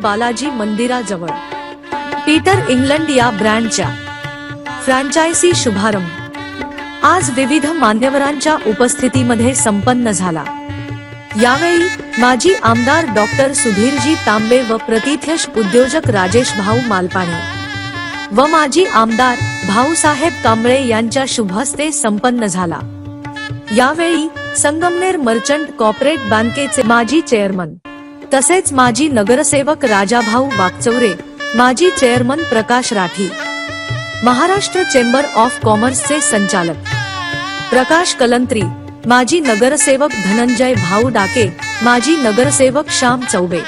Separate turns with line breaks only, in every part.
बालाजी मंदिराजवळ. Peter England या ब्रँडच्या फ्रँचायसी शुभारंभ. आज विविध मान्यवरांच्या उपस्थितीमध्ये संपन्न झाला. यावेळी माजी आमदार डॉक्टर सुधीरजी तांबे व प्रतिथ्यश उद्योजक राजेश भाऊ मालपाणे व माजी आमदार भाऊसाहेब कांबळे यांच्या शुभहस्ते संपन्न झाला. यावेळी संगमनेर मर्चंट कॉर्पोरेट बँकेचे माजी चेअरमन तसेच माजी नगरसेवक राजाभाऊ वाकचौरे माजी chairman Prakash Rathi Maharashtra chamber of कॉमर्सचे संचालक प्रकाश कलंत्री माजी नगरसेवक धनंजय भाऊ डाके माजी नगरसेवक श्याम चौबे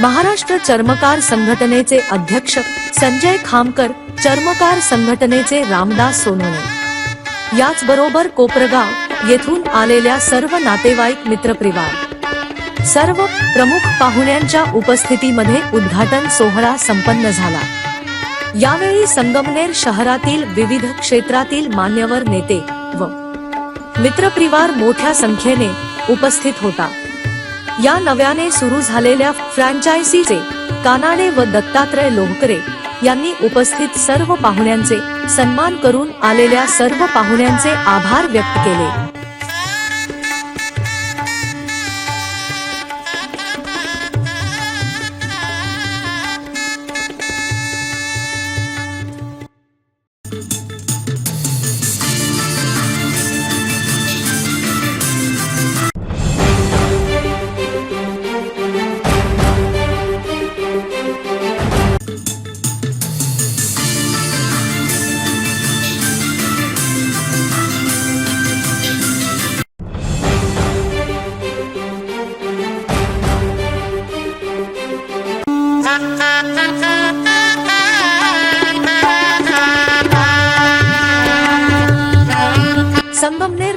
महाराष्ट्र चर्मकार संघटनेचे अध्यक्ष संजय खामकर चर्मकार संघटनेचे रामदास सोनवणे याचबरोबर कोपरगाव येथून आलेल्या सर्व नातेवाईक मित्रपरिवार. सर्व प्रमुख पाहुण्यांच्या उपस्थितीमध्ये उद्घाटन सोहळा संपन्न झाला. यावेळी संगमनेर शहरातील विविध क्षेत्रातील मान्यवर नेते व मित्रपरिवार मोठ्या संख्येने उपस्थित होता. या नव्याने सुरू झालेल्या फ्रँचायसीचे कानाडे व दत्तात्रय लोहकरे यांनी उपस्थित सर्व पाहुण्यांचे सन्मान करून आलेल्या सर्व पाहुण्यांचे आभार व्यक्त केले.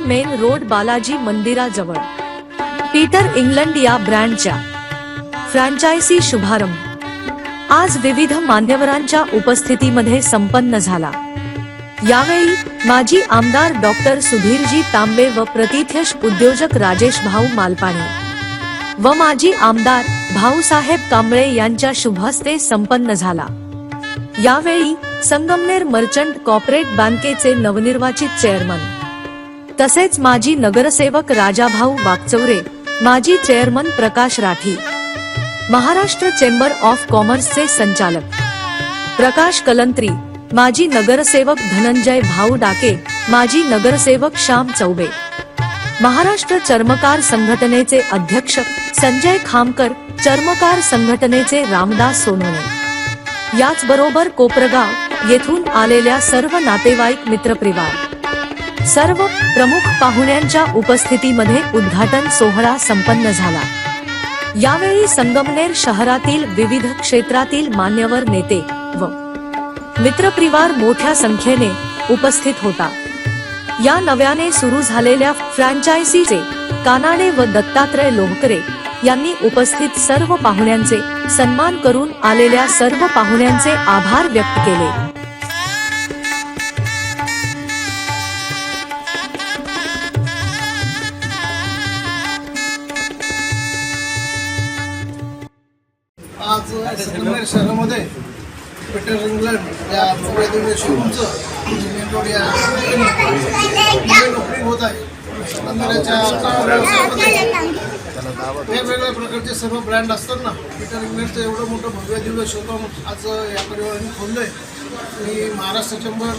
मेन रोड बालाजी मंदिराजवळ. पीटर इंग्लंड या ब्रँडच्या फ्रँचायसी शुभारंभ. आज विविध मान्यवरांच्या उपस्थितीमध्ये संपन्न झाला. यावेळी माजी आमदार डॉक्टर सुधीरजी तांबे व प्रतिथ्यश उद्योजक राजेश भाऊ मालपाणे व माजी आमदार भाऊसाहेब कांबळे यांच्या शुभहस्ते संपन्न झाला. यावेळी संगमनेर मर्चंट कॉर्पोरेट बँकेचे नवनिर्वाचित चेअरमन तसेच माजी नगरसेवक राजाभाऊ बागचौरे माजी chairman Prakash Rathi Maharashtra chamber of कॉमर्सचे संचालक प्रकाश कलंत्री माजी नगरसेवक धनंजय भाऊ डाके माजी नगरसेवक श्याम चौबे महाराष्ट्र चर्मकार संघटनेचे अध्यक्ष संजय खामकर चर्मकार संघटनेचे रामदास सोनवणे. याचबरोबर कोपरगाव येथून आलेल्या सर्व नातेवाईक मित्रपरिवार. सर्व प्रमुख पाहुण्यांच्या उपस्थितीमध्ये उद्घाटन सोहळा संपन्न झाला. यावेळी संगमनेर शहरातील विविध क्षेत्रातील मान्यवर नेते व मित्रपरिवार मोठ्या संख्येने उपस्थित होता. या नव्याने सुरू झालेल्या फ्रँचायसीचे कानाडे व दत्तात्रय लोहकरे यांनी उपस्थित सर्व पाहुण्यांचे सन्मान करून आलेल्या सर्व पाहुण्यांचे आभार व्यक्त केले.
इंग्लंड या मुंबईतील शोरूमचं मेन रोड या ओपनिंग होत आहे. वेगवेगळ्या प्रकारचे सर्व ब्रँड असतात ना. पीटर इंग्लंडचं एवढं मोठं भव्य दिव्य शोरूम आज या परिवाराने खोललं आहे मी महाराष्ट्र चेंबर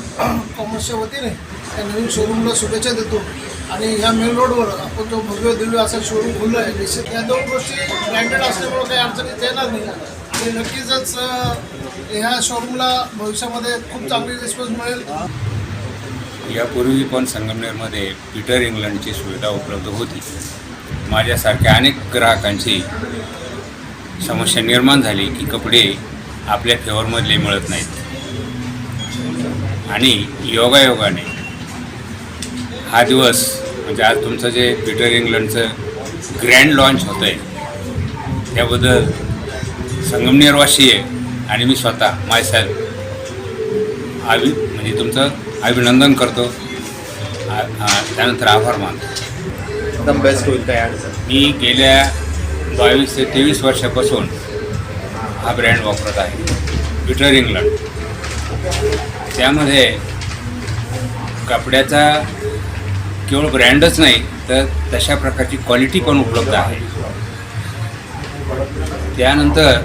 कॉमर्सच्या वतीने या नवीन शोरूमला शुभेच्छा देतो. आणि ह्या मेन रोडवर आपण जो भव्य दिव्य असा शोरूम खुललं आहे निश्चित या दोन गोष्टी ब्रँडेड असल्यामुळे काही अडचणीत येणार नाही. आणि नक्कीच ह्या शोरूमला भविष्यामध्ये खूप चांगली रिस्पॉन्स मिळेल.
यापूर्वी पण संगमनेरमध्ये पीटर इंग्लंडची सुविधा उपलब्ध होती. माझ्यासारख्या अनेक ग्राहकांची समस्या निर्माण झाली की कपडे आपल्या फेवरमधले मिळत नाहीत. आणि योगायोगाने हा दिवस म्हणजे आज तुमचं जे पीटर इंग्लंडचं ग्रँड लॉन्च होतं आहे त्याबद्दल संगमनेरवासी आहे आणि मी स्वतः मायसेल्फ आभि म्हणजे तुमचं अभिनंदन करतो. त्यानंतर आभार मानतो.
एकदम बेस्ट होईल काय
मी गेल्या बावीस ते तेवीस वर्षापासून हा ब्रँड वापरत आहे. पीटर इंग्लंड त्यामध्ये कपड्याचा केवळ ब्रँडच नाही तर तशा प्रकारची क्वालिटी पण उपलब्ध आहे. त्यानंतर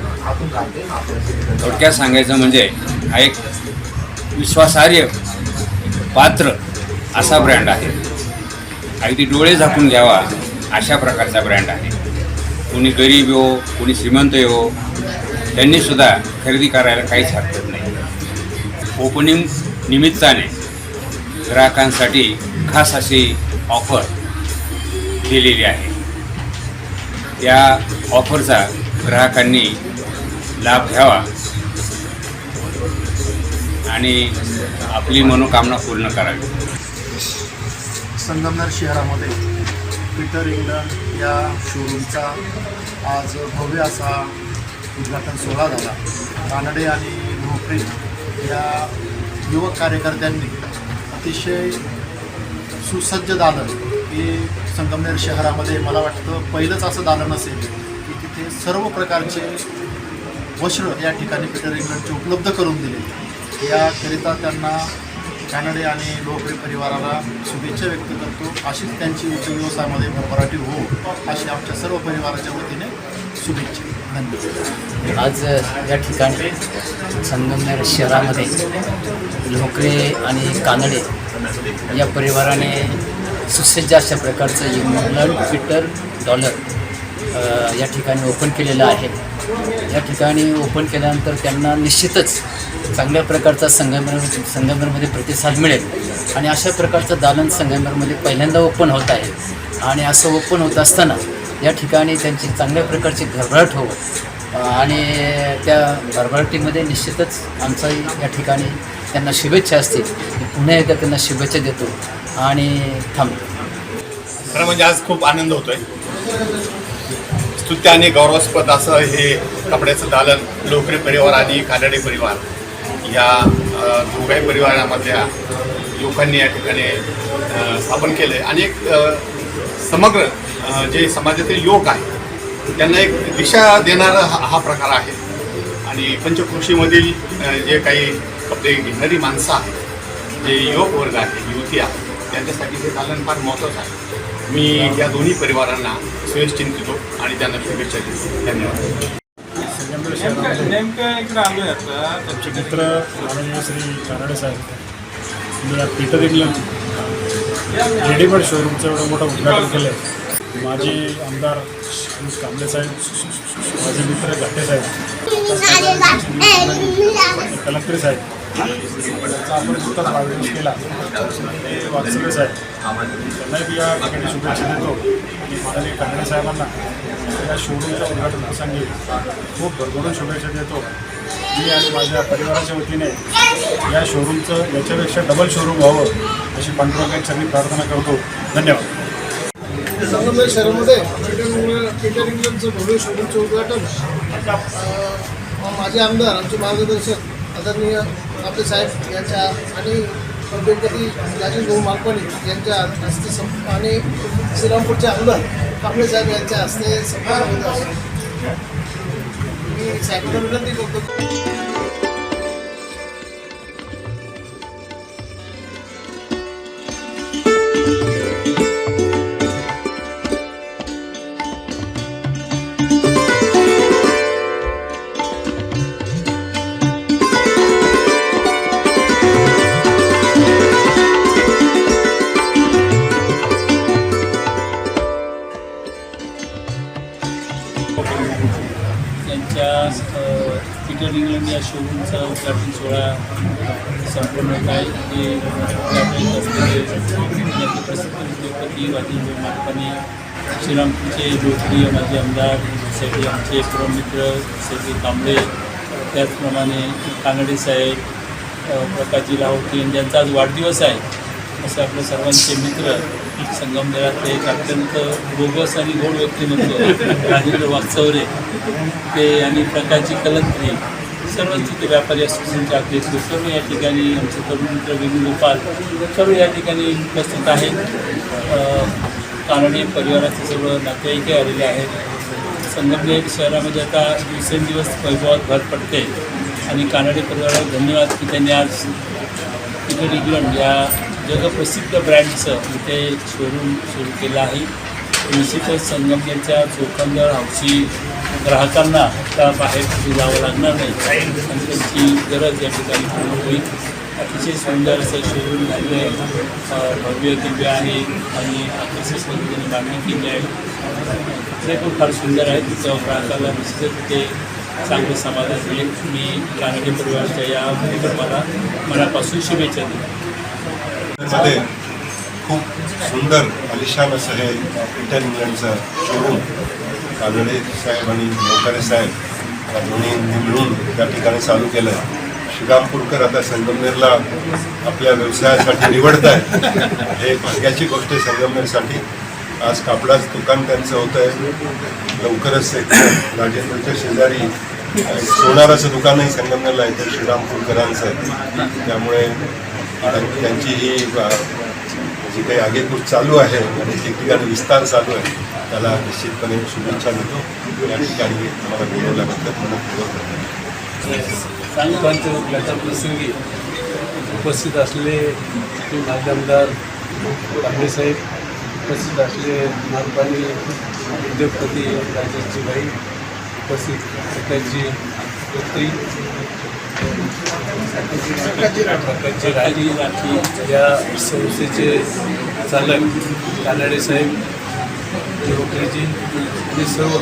थोडक्यात सांगायचं म्हणजे हा एक विश्वासार्ह पात्र असा ब्रँड आहे. अगदी डोळे झाकून घ्यावा अशा प्रकारचा ब्रँड आहे. कोणी गरीब हो कोणी श्रीमंत हो त्यांनीसुद्धा खरेदी करायला काहीच हरकत नाही. ओपनिंग निमित्ताने ग्राहकांसाठी खास अशी ऑफर दिलेली आहे. त्या ऑफरचा ग्राहकांनी लाभ घ्यावा. आणि आपली मनोकामना पूर्ण करावी.
संगमनेर शहरामध्ये पीटर इंग्लंड या शोरूमचा आज भव्य असा उद्घाटन सोहळा झाला. कानडे आणि भोपरे या युवक कार्यकर्त्यांनी अतिशय सुसज्ज दालन हे संगमनेर शहरामध्ये मला वाटतं पहिलंच असं दालन असेल की तिथे सर्व प्रकारचे वस्त्र या ठिकाणी पीटर इंग्लंडचे उपलब्ध करून दिले. याकरिता त्यांना कानडे आणि लोकरे परिवाराला शुभेच्छा व्यक्त करतो. अशीच त्यांची उद्योगव्यवसायामध्ये भरभराटी हो अशी आमच्या सर्व परिवाराच्या वतीने शुभेच्छा. धन्यवाद.
आज या ठिकाणी संगमनेर शहरामध्ये लोकरे आणि कानडे या परिवाराने सुसज्ज अशा प्रकारचं इंग्लंड पीटर डॉलर या ठिकाणी ओपन केलेलं आहे. या ठिकाणी ओपन केल्यानंतर त्यांना निश्चितच चांगल्या प्रकारचा संगमर संगमरमध्ये प्रतिसाद मिळेल. आणि अशा प्रकारचं दालन संगमरमध्ये पहिल्यांदा ओपन होत आहे. आणि असं ओपन होत असताना या ठिकाणी त्यांची चांगल्या प्रकारची घरभराट हो आणि त्या घरभराटीमध्ये निश्चितच आमचाही या ठिकाणी त्यांना शुभेच्छा असतील. मी पुन्हा एकदा त्यांना शुभेच्छा देतो. आणि थांबतो
खरं म्हणजे आज खूप आनंद होतोय. स्तुत्य आणि गौरवास्पद असं हे कपड्याचं दालन लोकरे परिवार आणि कानडे परिवार या अ, दोघाही परिवारामधल्या लोकांनी या ठिकाणी स्थापन केलं आहे आणि एक समग्र जे समाजातील योग आहे त्यांना एक दिशा देणारा हा हा प्रकार आहे. आणि पंचकृषीमधील जे काही कपडे घेणारी माणसं आहेत जे युवक वर्ग आहे युवती आहे त्यांच्यासाठी हे दालन फार महत्त्वाचं आहे. मी या दोन्ही परिवारांना चिंतितो आणि त्यांना शुभेच्छा देतो. धन्यवाद.
संगमनेर शहरामध्ये आमचे मित्र माननीय श्री कानडे साहेब मी या पीटर इंग्लंड रेडीमेड शोरूमचं एवढं मोठं उद्घाटन केलं आहे माझे आमदार कांबळे साहेब माझे मित्र घाटे साहेब कलेक्टर साहेब त्यांचा आपण नुकताच वाढदिवस केला ते वात्सल्य साहेब त्यांनाही मी या ठिकाणी शुभेच्छा देतो की माननीय कांबळे साहेबांना या शोरूमच्या उद्घाटन प्रसंगी खूप भरभरून शुभेच्छा देतो मी आणि माझ्या परिवाराच्या वतीने या शोरूमचं याच्यापेक्षा डबल शोरूम व्हावं अशी पांडुरंगांची प्रार्थना करतो धन्यवाद
संगमनेर शहरामध्ये पीटर इंग्लंडचं भव्य शोरूमचं उद्घाटन माझे आमदार आमचे मार्गदर्शक आदरणीय आपले साहेब यांच्या आणि उद्योगपती राजेश भाऊ मालपाणी यांच्या हस्ते सं आणि श्रीरामपूरचे आमदार कांबळे साहेब यांच्या हस्ते संपन्न होत आहे मी साहेबांना विनंती करतो.
उद्योगपती राजेंद्र मालपाने श्रीरामपूरचे लोकप्रिय माझे आमदार सगळे आमचे पुरमित्र सगळे कांबळे त्याचप्रमाणे कानडे साहेब प्रकाशजी लाहोटी यांचा आज वाढदिवस आहे. असे आपल्या सर्वांचे मित्र संगमनेरातले एक अत्यंत बोगस आणि गोड व्यक्तिमत्व राजेंद्र वाचवरे ते आणि प्रकाशजी कलंत्री सर्वच तिथे व्यापारी असोसिएशनचे अध्यक्ष सर्व या ठिकाणी आमचे तरुण मित्र वेणुगोपाल सर्व या ठिकाणी उपस्थित आहेत. अ, कानडी परिवाराचे सगळं नातेवाईक आलेले आहेत. संगमनेर शहरामध्ये आता दिवसेंदिवस वैभवात भर पडते. आणि कानडे परिवाराला धन्यवाद की त्यांनी आज तिकड इंग्लंड या जगप्रसिद्ध ब्रँडचं इथे शोरूम सुरू केलं आहे. निश्चितच संगमनेरच्या चोखंदर हौशी ग्राहकांना आता बाहेर कुठे जावं लागणार नाही. आणि त्यांची गरज या ठिकाणी पूर्ण होईल. अतिशय सुंदर असं शोरूम झालेलं आहे भव्य दिव्य आहे आणि अतिशय पद्धतीने मागणी केली आहे. ते पण फार सुंदर आहे. तिथं प्रांताला निश्चितच ते चांगलं समाधान मिळेल. मी कानडे परिवाराच्या या कार्यक्रमाला मनापासून शुभेच्छा
दिल्या खूप सुंदर अलिशान असं हे इंटर इंग्लंडचं शोरूम कानडे साहेब आणि नौकरे साहेब या मिळून त्या ठिकाणी चालू केलं आहे श्रीरामपूरकर आता संगमनेरला आपल्या व्यवसायासाठी निवडत आहेत हे भाग्याची गोष्ट आहे संगमनेरसाठी. आज कापडाचं दुकान त्यांचं होतं आहे लवकरच राजेंद्रच्या शेजारी सोनाराचं दुकानही संगमनेरला आहे ते श्रीरामपूरकरांचं आहे. त्यामुळे त्यांची ही जी काही आगेकूच चालू आहे आणि ठिकठिकाणी विस्तार चालू आहे त्याला निश्चितपणे शुभेच्छा देतो. या ठिकाणी मला बोलवल्याबद्दल मनपूर्वक धन्यवाद
पंचवटल्याच्या प्रसंगी उपस्थित असले श्री माध्यमदार साहेब उपस्थित असले मानपाणी उद्योगपती राजेशजीबाई उपस्थित सरकारची पुत्री प्रकारचे राजी या संस्थेचे चालक कानडे साहेब नोकरीजी हे सर्व.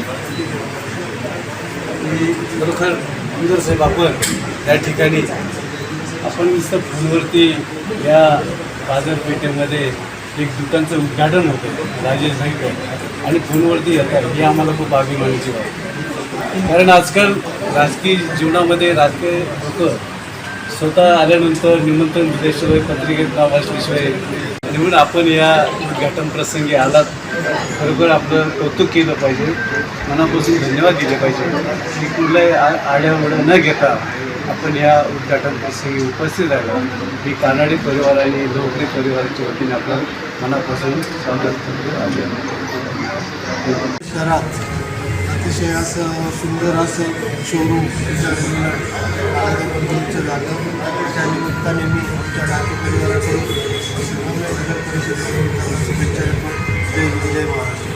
मी खरोखर सुंदर साहेब आपण त्या ठिकाणी आपण नुसतं फोनवरती या बाजारपेठेमध्ये एक दुकानचं उद्घाटन होतं राजेश भाईकर आणि फोनवरती येतात. ही आम्हाला खूप अभिमानाची बाब कारण आजकाल राजकीय जीवनामध्ये राजकीय लोक स्वतः आल्यानंतर निमंत्रण दिल्याशिवाय पत्रिकेत नाव वाचल्याशिवाय म्हणून आपण या उद्घाटन प्रसंगी आलात. खरोखर आपलं कौतुक केलं पाहिजे. मनापासून धन्यवाद दिले पाहिजे. की कुठलाही आ- न घेता आपण या उद्घाटन प्रसंगी उपस्थित राहिलो. मी कानाडी परिवार आणि लोकरी परिवाराच्या वतीने आपलं मनापासून स्वागत करतो.
शहरात अतिशय असं सुंदर असं शोरूम कंपनीचं झालं. त्या निमित्ताने मी आमच्या डाके परिवाराकडून शुभेच्छा देतो जय जय महाराष्ट्र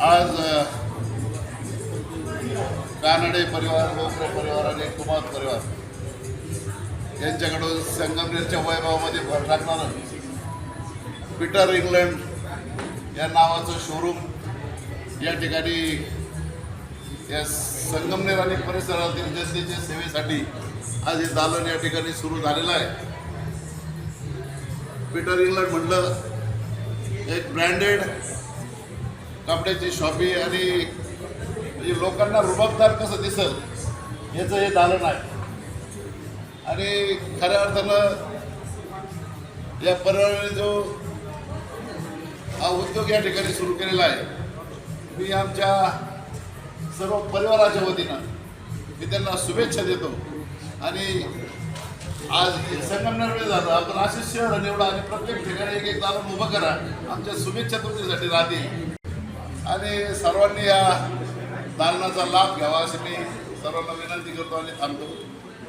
आज कानडे परिवार गोखरे परिवार आणि कुमार परिवार यांच्याकडून संगमनेरच्या वैभवामध्ये भर टाकणारं पीटर इंग्लंड या नावाचं शोरूम या ठिकाणी या संगमनेर आणि परिसरातील जनतेच्या सेवेसाठी आज हे दालन या ठिकाणी सुरू झालेलं आहे. पीटर इंग्लंड म्हटलं एक ब्रँडेड कपड्याची शॉपी आणि म्हणजे लोकांना रुबाबदार कसं दिसल याचं हे दालन आहे. आणि खऱ्या अर्थानं या परिवाराने जो हा उद्योग या ठिकाणी सुरू केलेला आहे मी आमच्या सर्व परिवाराच्या वतीनं मी त्यांना शुभेच्छा देतो. आणि आज संगमनेरमध्ये झालं. आपण असेच शहर निवडा आणि प्रत्येक ठिकाणी एक एक दालन उभं करा. आमच्या शुभेच्छा तुमच्यासाठी राहतील. आणि सर्वांनी या दालनाचा लाभ घ्यावा अशी मी सर्वांना विनंती करतो आणि थांबतो.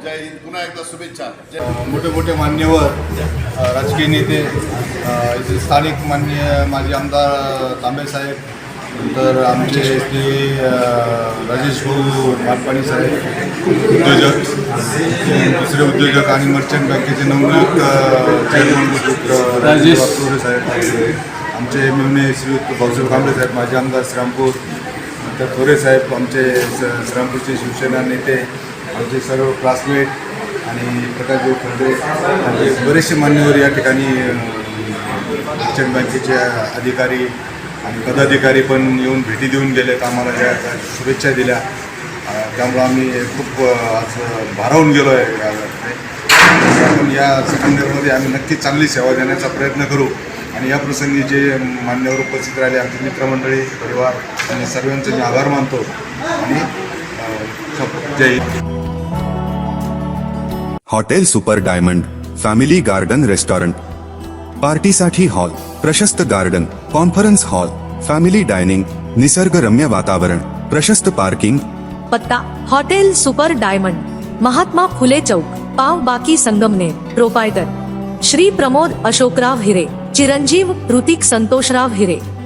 जय हिंद. पुन्हा एकदा शुभेच्छा. जय
मोठे मोठे मान्यवर राजकीय नेते इथे स्थानिक मान्य माजी आमदार तांबे साहेब नंतर आमचे ते अ, राजेश भाऊ मालपाणी साहेब उद्योजक दुसरे उद्योजक आणि मर्चंट बँकेचे नवनियुक्त चेअरमन राजेश. साहेब. आमचे मिळणे श्री भाऊसाहेब कांबळे साहेब माजी आमदार श्रामपूर नंतर थोरे साहेब आमचे स- श्रामपूरचे शिवसेना नेते आमचे सर्व क्लासमेट आणि प्रकाशभाऊ खंडे आमचे बरेचसे मान्यवर या ठिकाणी मर्चंट बँकेचे अधिकारी आणि पदाधिकारी पण येऊन भेटी देऊन गेलेत आम्हाला ज्या त्या शुभेच्छा दिल्या. त्यामुळं आम्ही खूप असं आज भारावून गेलो आहे आपण या संगमनेरमध्ये आम्ही नक्की चांगली सेवा देण्याचा प्रयत्न करू. आणि या प्रसंगी जे मान्यवर उपस्थित राहिले आमचे मित्रमंडळी परिवार आणि सर्वांचे मी आभार मानतो. आणि जय Hind.
Hotel super diamond family garden restaurant पार्टीसाठी हॉल प्रशस्त garden conference hall family dining निसर्गरम्य वातावरण प्रशस्त पार्किंग.
पत्ता hotel super diamond Mahatma Phule चौक पाव बाकी संगमनेर प्रोपायटर श्री प्रमोद अशोकराव हिरे. चिरंजीव ऋतिक संतोषराव हिरे.